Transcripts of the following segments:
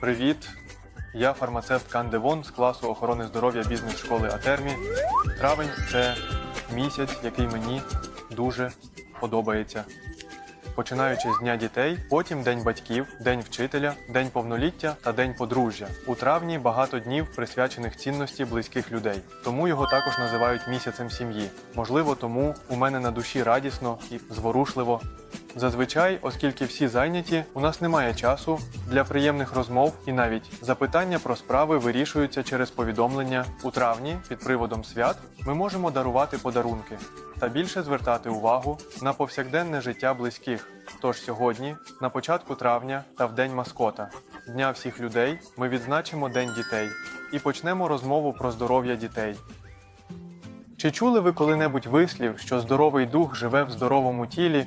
Привіт! Я фармацевт Кан Девон з класу охорони здоров'я бізнес-школи Атермі. Травень це місяць, який мені дуже подобається. Починаючи з Дня дітей, потім День батьків, День вчителя, День повноліття та День подружжя. У травні багато днів присвячених цінності близьких людей. Тому його також називають місяцем сім'ї. Можливо, тому у мене на душі радісно і зворушливо. Зазвичай, оскільки всі зайняті, у нас немає часу для приємних розмов і навіть запитання про справи вирішуються через повідомлення. У травні під приводом свят ми можемо дарувати подарунки та більше звертати увагу на повсякденне життя близьких. Тож сьогодні, на початку травня та в День маскота, Дня всіх людей, ми відзначимо День дітей і почнемо розмову про здоров'я дітей. Чи чули ви коли-небудь вислів, що здоровий дух живе в здоровому тілі?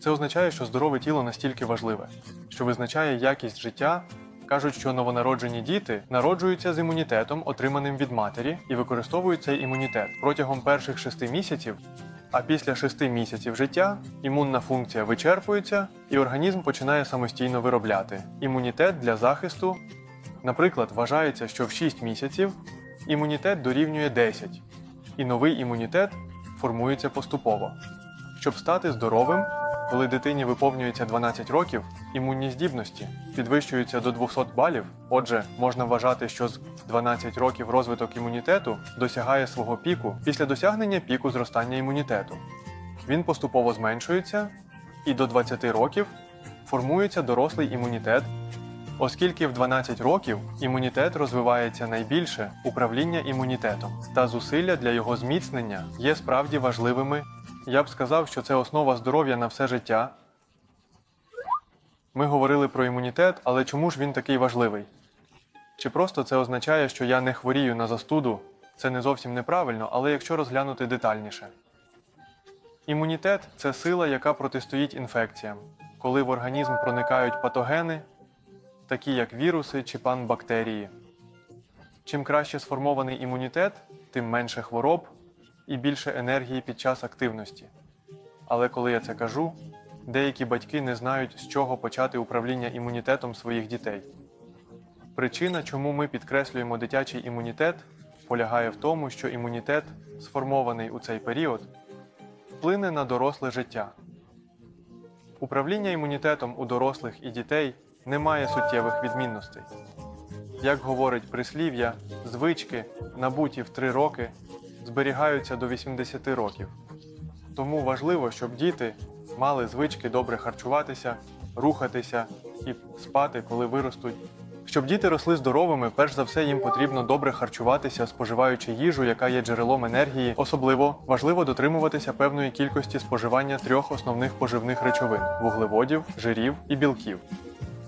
Це означає, що здорове тіло настільки важливе, що визначає якість життя. Кажуть, що новонароджені діти народжуються з імунітетом, отриманим від матері, і використовують цей імунітет протягом перших шести місяців. А після шести місяців життя імунна функція вичерпується, і організм починає самостійно виробляти імунітет для захисту. Наприклад, вважається, що в 6 місяців імунітет дорівнює 10, і новий імунітет формується поступово. Щоб стати здоровим, коли дитині виповнюється 12 років, імунні здібності підвищуються до 200 балів. Отже, можна вважати, що з 12 років розвиток імунітету досягає свого піку після досягнення піку зростання імунітету. Він поступово зменшується, і до 20 років формується дорослий імунітет, оскільки в 12 років імунітет розвивається найбільше управління імунітетом, та зусилля для його зміцнення є справді важливими. Я б сказав, що це основа здоров'я на все життя. Ми говорили про імунітет, але чому ж він такий важливий? Чи просто це означає, що я не хворію на застуду? Це не зовсім неправильно, але якщо розглянути детальніше. Імунітет це сила, яка протистоїть інфекціям, коли в організм проникають патогени, такі як віруси чи панбактерії. Чим краще сформований імунітет, тим менше хвороб і більше енергії під час активності. Але коли я це кажу, деякі батьки не знають, з чого почати управління імунітетом своїх дітей. Причина, чому ми підкреслюємо дитячий імунітет, полягає в тому, що імунітет, сформований у цей період, вплине на доросле життя. Управління імунітетом у дорослих і дітей не має суттєвих відмінностей. Як говорить прислів'я, звички, набуті в 3 роки, зберігаються до 80 років. Тому важливо, щоб діти мали звички добре харчуватися, рухатися і спати, коли виростуть. Щоб діти росли здоровими, перш за все їм потрібно добре харчуватися, споживаючи їжу, яка є джерелом енергії. Особливо важливо дотримуватися певної кількості споживання трьох основних поживних речовин вуглеводів, жирів і білків.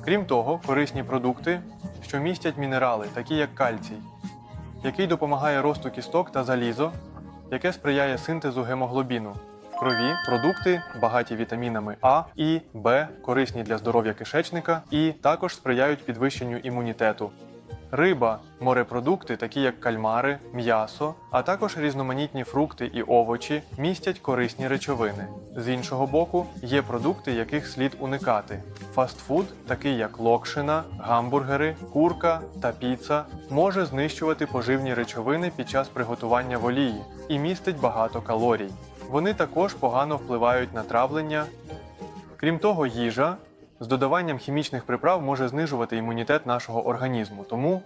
Крім того, корисні продукти, що містять мінерали, такі як кальцій, який допомагає росту кісток та залізо, яке сприяє синтезу гемоглобіну. В крові продукти багаті вітамінами А і Б, корисні для здоров'я кишечника і також сприяють підвищенню імунітету. Риба, морепродукти, такі як кальмари, м'ясо, а також різноманітні фрукти і овочі містять корисні речовини. З іншого боку, є продукти, яких слід уникати. Фастфуд, такий як локшина, гамбургери, курка та піца, може знищувати поживні речовини під час приготування в олії і містить багато калорій. Вони також погано впливають на травлення. Крім того, їжа з додаванням хімічних приправ може знижувати імунітет нашого організму, тому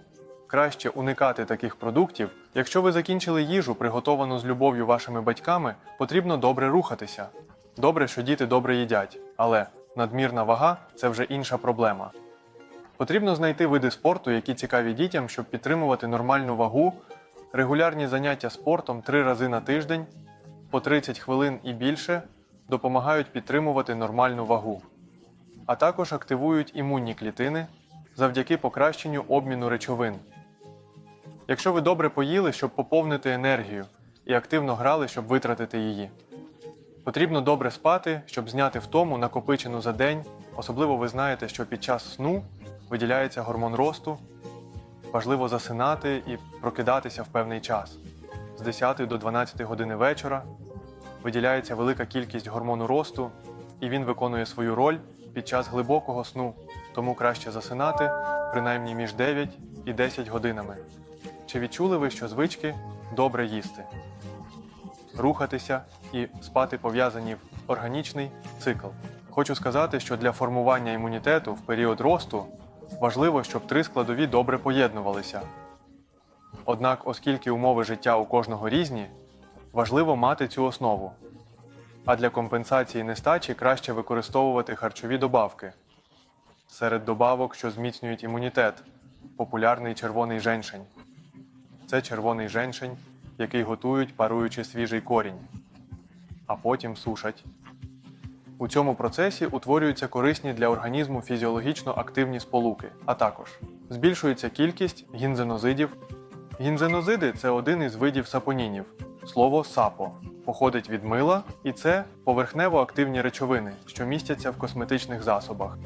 краще уникати таких продуктів. Якщо ви закінчили їжу, приготовану з любов'ю вашими батьками, потрібно добре рухатися. Добре, що діти добре їдять, але надмірна вага це вже інша проблема. Потрібно знайти види спорту, які цікаві дітям, щоб підтримувати нормальну вагу, регулярні заняття спортом три рази на тиждень, по 30 хвилин і більше допомагають підтримувати нормальну вагу а також активують імунні клітини завдяки покращенню обміну речовин. Якщо ви добре поїли, щоб поповнити енергію, і активно грали, щоб витратити її. Потрібно добре спати, щоб зняти втому, накопичену за день. Особливо ви знаєте, що під час сну виділяється гормон росту. Важливо засинати і прокидатися в певний час. З 10 до 12 години вечора виділяється велика кількість гормону росту, і він виконує свою роль під час глибокого сну, тому краще засинати принаймні між 9 і 10 годинами. Чи відчули ви, що звички добре їсти? Рухатися і спати пов'язані в органічний цикл. Хочу сказати, що для формування імунітету в період росту важливо, щоб три складові добре поєднувалися. Однак, оскільки умови життя у кожного різні, важливо мати цю основу. А для компенсації нестачі краще використовувати харчові добавки. Серед добавок, що зміцнюють імунітет, популярний червоний женьшень. Це червоний женьшень, який готують, паруючи свіжий корінь, а потім сушать. У цьому процесі утворюються корисні для організму фізіологічно активні сполуки, а також збільшується кількість гінзенозидів. Гінзенозиди це один із видів сапонінів. Слово сапо походить від мила, і це поверхнево активні речовини, що містяться в косметичних засобах.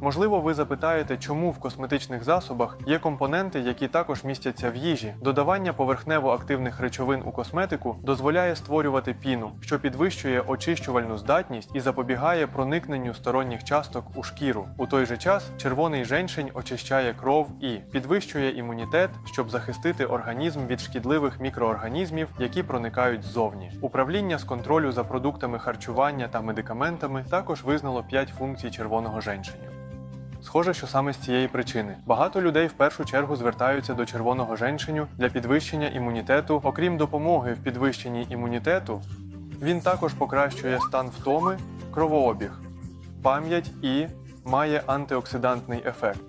Можливо, ви запитаєте, чому в косметичних засобах є компоненти, які також містяться в їжі. Додавання поверхнево активних речовин у косметику дозволяє створювати піну, що підвищує очищувальну здатність і запобігає проникненню сторонніх часток у шкіру. У той же час червоний женьшень очищає кров і підвищує імунітет, щоб захистити організм від шкідливих мікроорганізмів, які проникають ззовні. Управління з контролю за продуктами харчування та медикаментами також визнало 5 функцій червоного женьшеню. Схоже, що саме з цієї причини багато людей в першу чергу звертаються до червоного женьшеню для підвищення імунітету. Окрім допомоги в підвищенні імунітету, він також покращує стан втоми, кровообіг, пам'ять і має антиоксидантний ефект.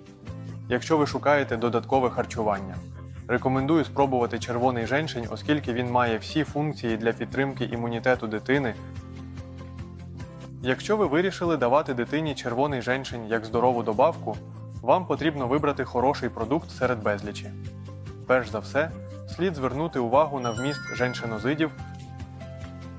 Якщо ви шукаєте додаткове харчування, рекомендую спробувати червоний женьшень, оскільки він має всі функції для підтримки імунітету дитини. Якщо ви вирішили давати дитині червоний женьшень як здорову добавку, вам потрібно вибрати хороший продукт серед безлічі. Перш за все, слід звернути увагу на вміст женьшенозидів.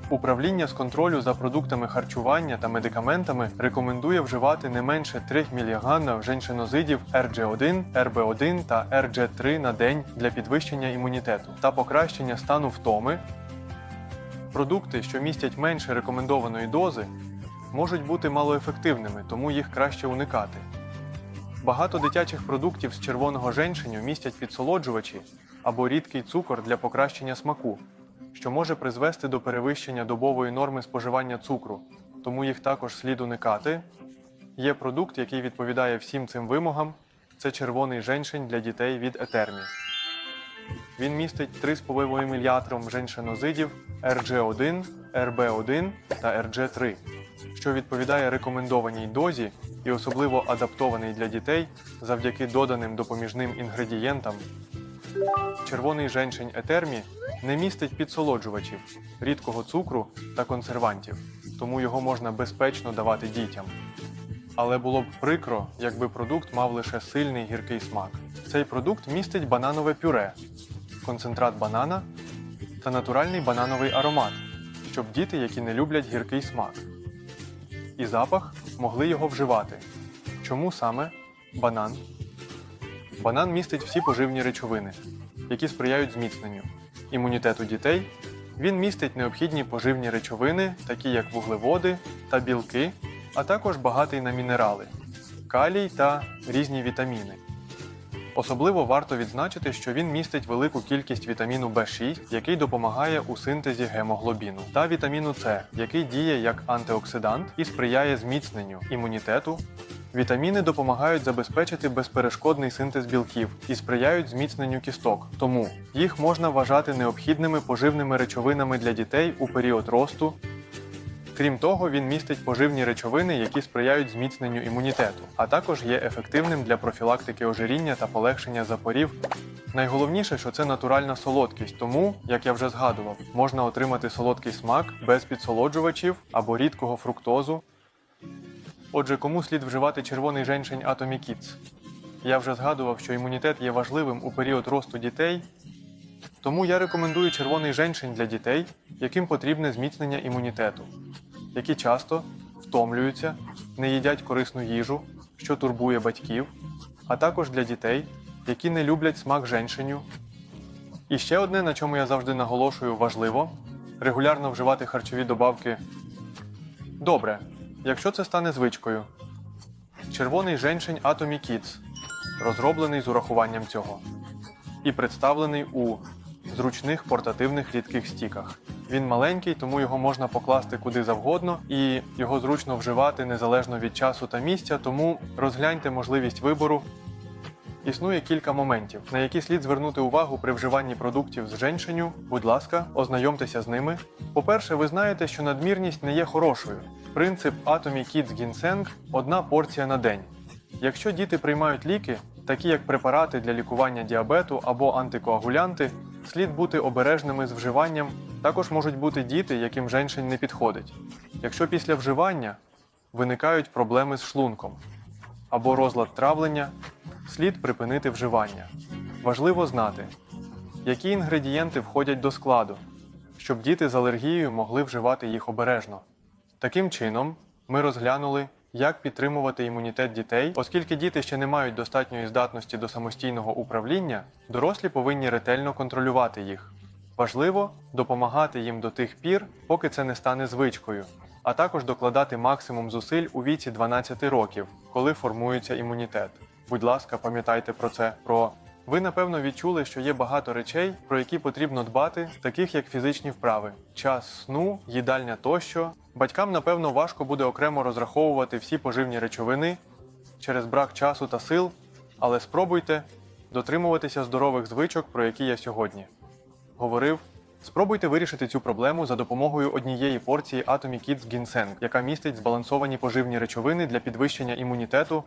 Управління з контролю за продуктами харчування та медикаментами рекомендує вживати не менше 3 мг женьшенозидів RG1, RB1 та RG3 на день для підвищення імунітету та покращення стану втоми. Продукти, що містять менше рекомендованої дози, можуть бути малоефективними, тому їх краще уникати. Багато дитячих продуктів з червоного женьшеню містять підсолоджувачі або рідкий цукор для покращення смаку, що може призвести до перевищення добової норми споживання цукру, тому їх також слід уникати. Є продукт, який відповідає всім цим вимогам це червоний женьшень для дітей від етермі. Він містить 3,5 мл женьшенозидів RG1, RB1 та RG3, що відповідає рекомендованій дозі і особливо адаптований для дітей завдяки доданим допоміжним інгредієнтам. Червоний женьшень етермі не містить підсолоджувачів, рідкого цукру та консервантів, тому його можна безпечно давати дітям. Але було б прикро, якби продукт мав лише сильний гіркий смак. Цей продукт містить бананове пюре, концентрат банана та натуральний банановий аромат, щоб діти, які не люблять гіркий смак, і запах могли його вживати. Чому саме банан? Банан містить всі поживні речовини, які сприяють зміцненню імунітету дітей. Він містить необхідні поживні речовини, такі як вуглеводи та білки, а також багатий на мінерали, калій та різні вітаміни. Особливо варто відзначити, що він містить велику кількість вітаміну В6, який допомагає у синтезі гемоглобіну, та вітаміну С, який діє як антиоксидант і сприяє зміцненню імунітету. Вітаміни допомагають забезпечити безперешкодний синтез білків і сприяють зміцненню кісток. Тому їх можна вважати необхідними поживними речовинами для дітей у період росту Крім того, він містить поживні речовини, які сприяють зміцненню імунітету, а також є ефективним для профілактики ожиріння та полегшення запорів. Найголовніше, що це натуральна солодкість, тому, як я вже згадував, можна отримати солодкий смак без підсолоджувачів або рідкого фруктозу. Отже, кому слід вживати червоний женьшень Atomy? Я вже згадував, що імунітет є важливим у період росту дітей, тому я рекомендую червоний женьшень для дітей, яким потрібне зміцнення імунітету, які часто втомлюються, не їдять корисну їжу, що турбує батьків, а також для дітей, які не люблять смак женьшеню. І ще одне, на чому я завжди наголошую, важливо регулярно вживати харчові добавки. Добре, якщо це стане звичкою. Червоний женьшень Atomy Kids розроблений з урахуванням цього і представлений у зручних портативних рідких стіках. Він маленький, тому його можна покласти куди завгодно, і його зручно вживати незалежно від часу та місця, тому розгляньте можливість вибору. Існує кілька моментів, на які слід звернути увагу при вживанні продуктів з женьшеню. Будь ласка, ознайомтеся з ними. По-перше, ви знаєте, що надмірність не є хорошою. Принцип Atomy Kids Ginseng – одна порція на день. Якщо діти приймають ліки, такі як препарати для лікування діабету або антикоагулянти, слід бути обережними з вживанням. Також можуть бути діти, яким женьшень не підходить. Якщо після вживання виникають проблеми з шлунком або розлад травлення, слід припинити вживання. Важливо знати, які інгредієнти входять до складу, щоб діти з алергією могли вживати їх обережно. Таким чином, ми розглянули, як підтримувати імунітет дітей, оскільки діти ще не мають достатньої здатності до самостійного управління, дорослі повинні ретельно контролювати їх. Важливо допомагати їм до тих пір, поки це не стане звичкою, а також докладати максимум зусиль у віці 12 років, коли формується імунітет. Будь ласка, пам'ятайте про це. Про ви напевно відчули, що є багато речей, про які потрібно дбати, таких як фізичні вправи, час сну, їдальня тощо. Батькам, напевно, важко буде окремо розраховувати всі поживні речовини через брак часу та сил, але спробуйте дотримуватися здорових звичок, про які я сьогодні говорив. Спробуйте вирішити цю проблему за допомогою однієї порції Atomy Kids Ginseng, яка містить збалансовані поживні речовини для підвищення імунітету